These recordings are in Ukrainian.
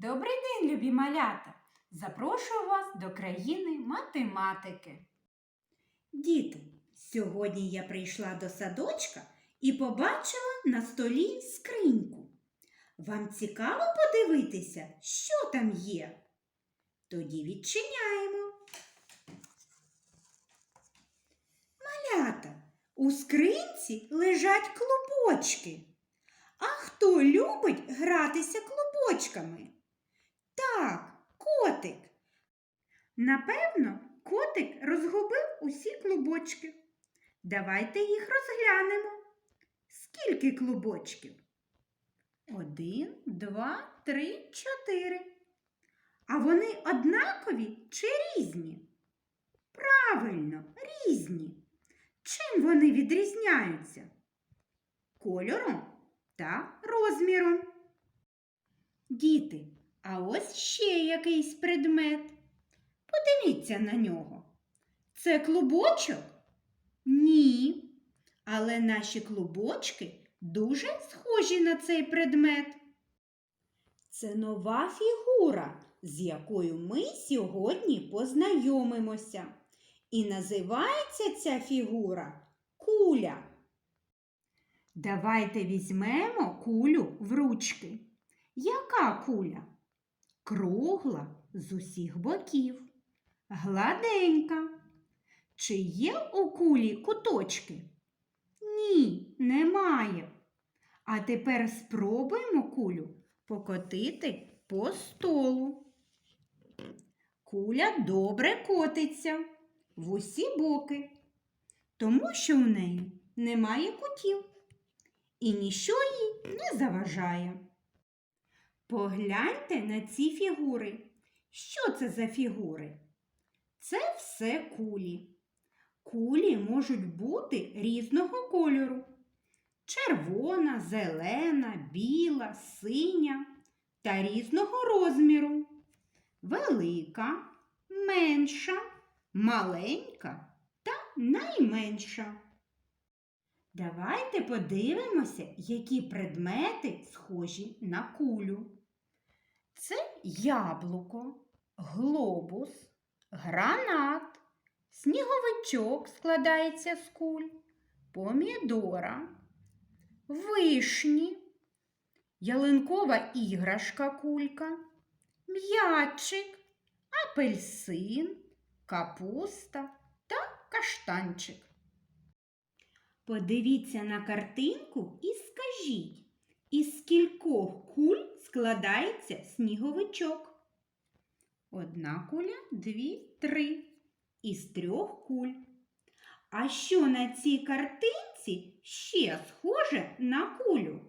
Добрий день, любі малята! Запрошую вас до країни математики. Діти, сьогодні я прийшла до садочка і побачила на столі скриньку. Вам цікаво подивитися, що там є? Тоді відчиняємо. Малята, у скринці лежать клубочки. А хто любить гратися клубочками? Так, котик. Напевно, котик розгубив усі клубочки. Давайте їх розглянемо. Скільки клубочків? Один, два, три, чотири. А вони однакові чи різні? Правильно, різні. Чим вони відрізняються? Кольором та розміром. Діти, а ось ще якийсь предмет. Подивіться на нього. Це клубочок? Ні. Але наші клубочки дуже схожі на цей предмет. Це нова фігура, з якою ми сьогодні познайомимося. І називається ця фігура куля. Давайте візьмемо кулю в ручки. Яка куля? Кругла з усіх боків, гладенька. Чи є у кулі куточки? Ні, немає. А тепер спробуємо кулю покотити по столу. Куля добре котиться в усі боки, тому що в неї немає кутів і ніщо їй не заважає. Погляньте на ці фігури. Що це за фігури? Це все кулі. Кулі можуть бути різного кольору. Червона, зелена, біла, синя та різного розміру. Велика, менша, маленька та найменша. Давайте подивимося, які предмети схожі на кулю. Це яблуко, глобус, гранат, сніговичок складається з куль, помідора, вишні, ялинкова іграшка кулька, м'ячик, апельсин, капуста та каштанчик. Подивіться на картинку і скажіть, із скількох куль складається сніговичок? Одна куля, дві, три. Із трьох куль. А що на цій картинці ще схоже на кулю?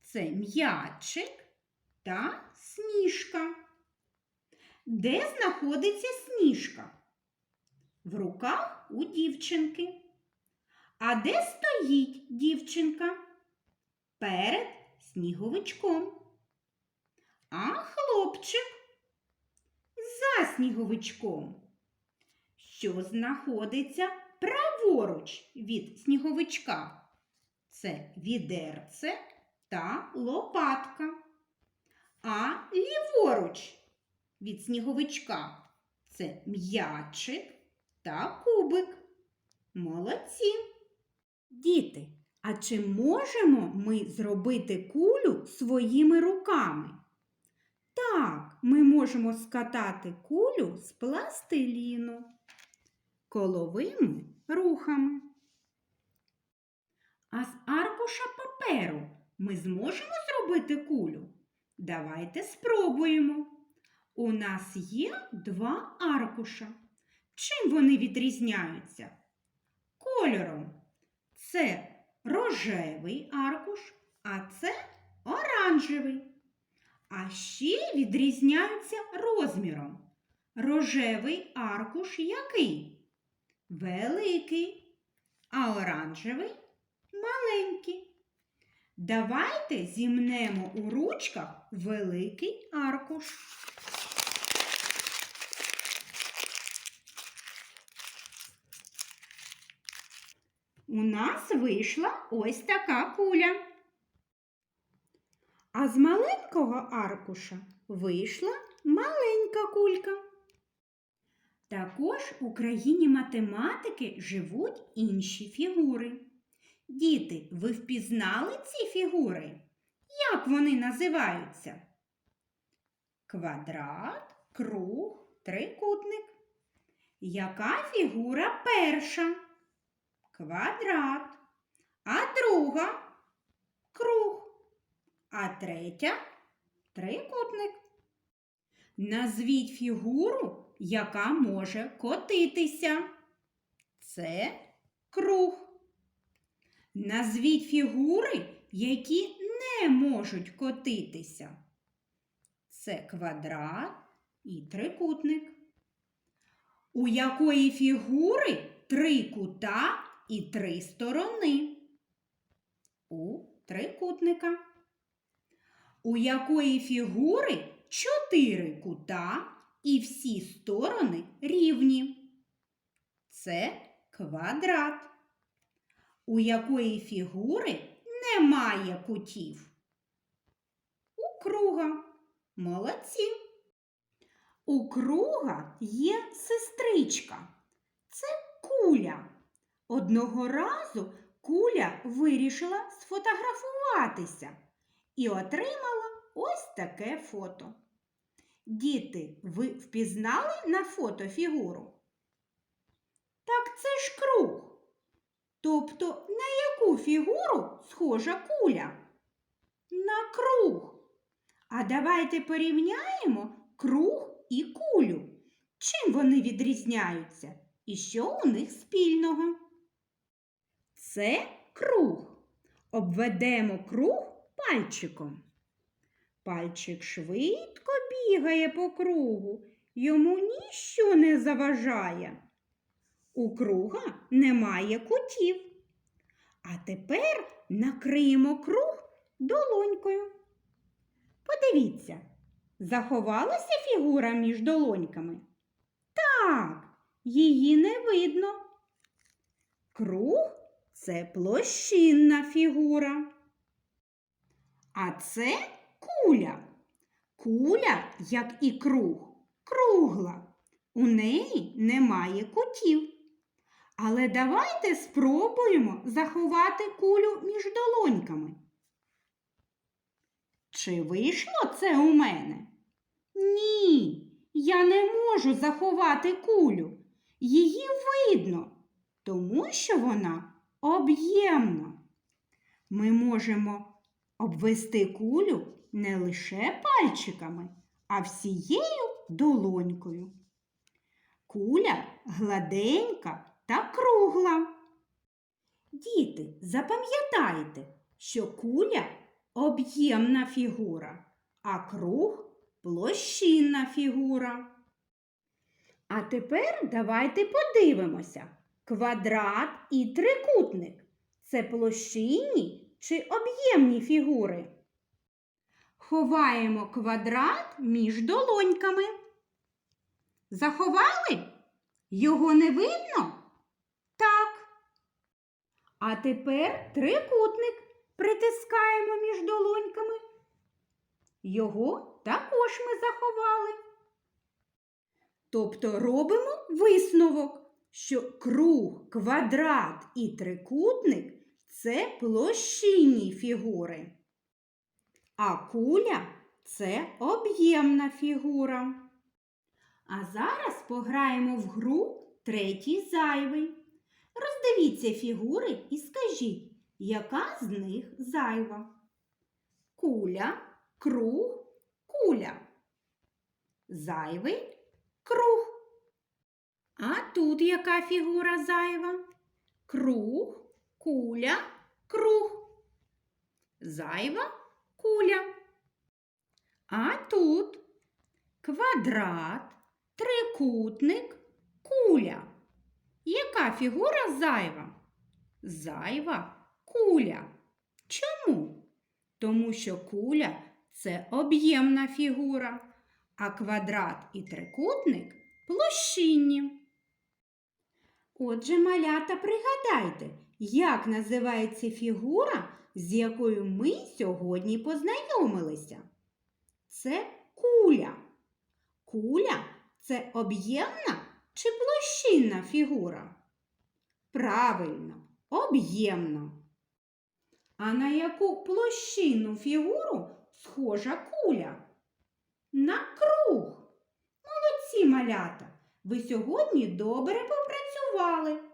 Це м'ячик та сніжка. Де знаходиться сніжка? В руках у дівчинки. А де стоїть дівчинка? Перед сніговичком. А хлопчик за сніговичком, що знаходиться праворуч від сніговичка. Це відерце та лопатка. А ліворуч від сніговичка це м'ячик та кубик. Молодці! Діти, а чи можемо ми зробити кулю своїми руками? Так, ми можемо скатати кулю з пластиліну коловими рухами. А з аркуша паперу ми зможемо зробити кулю? Давайте спробуємо. У нас є два аркуша. Чим вони відрізняються? Кольором. Це рожевий аркуш, а це оранжевий. А ще відрізняються розміром. Рожевий аркуш який? Великий, а оранжевий маленький. Давайте зімнемо у ручках великий аркуш. У нас вийшла ось така куля. А з маленького аркуша вийшла маленька кулька. Також у країні математики живуть інші фігури. Діти, ви впізнали ці фігури? Як вони називаються? Квадрат, круг, трикутник. Яка фігура перша? Квадрат. А друга круг. А третя трикутник. Назвіть фігуру, яка може котитися. Це круг. Назвіть фігури, які не можуть котитися. Це квадрат і трикутник. У якої фігури три кута і три сторони? У трикутника. У якої фігури чотири кута і всі сторони рівні? Це квадрат. У якої фігури немає кутів? У круга. Молодці. У круга є сестричка. Це куля. Одного разу куля вирішила сфотографуватися і отримала ось таке фото. Діти, ви впізнали на фото фігуру? Так це ж круг. Тобто на яку фігуру схожа куля? На круг. А давайте порівняємо круг і кулю. Чим вони відрізняються і що у них спільного? Це круг. Обведемо круг пальчиком. Пальчик швидко бігає по кругу, йому ніщо не заважає. У круга немає кутів. А тепер накриємо круг долонькою. Подивіться, заховалася фігура між долоньками? Так, її не видно. Круг це площинна фігура. А це куля. Куля, як і круг, кругла. У неї немає кутів. Але давайте спробуємо заховати кулю між долоньками. Чи вийшло це у мене? Ні, я не можу заховати кулю. Її видно, тому що вона об'ємна. Ми можемо обвести кулю не лише пальчиками, а всією долонькою. Куля гладенька та кругла. Діти, запам'ятайте, що куля об'ємна фігура, а круг площинна фігура. А тепер давайте подивимося. Квадрат і трикутник це площинні чи об'ємні фігури? Ховаємо квадрат між долоньками. Заховали? Його не видно? Так. А тепер трикутник притискаємо між долоньками. Його також ми заховали. Тобто робимо висновок, що круг, квадрат і трикутник це площинні фігури. А куля це об'ємна фігура. А зараз пограємо в гру третій зайвий. Роздивіться фігури і скажіть, яка з них зайва? Куля, круг, куля. Зайвий круг. А тут яка фігура зайва? Круг, куля, круг. Зайва куля. А тут квадрат, трикутник, куля. Яка фігура зайва? Зайва куля. Чому? Тому що куля це об'ємна фігура, а квадрат і трикутник площинні. Отже, малята, пригадайте, як називається фігура, з якою ми сьогодні познайомилися. Це куля. Куля це об'ємна чи площинна фігура? Правильно, об'ємна. А на яку площинну фігуру схожа куля? На круг. Молодці малята! Ви сьогодні добре попрацювали.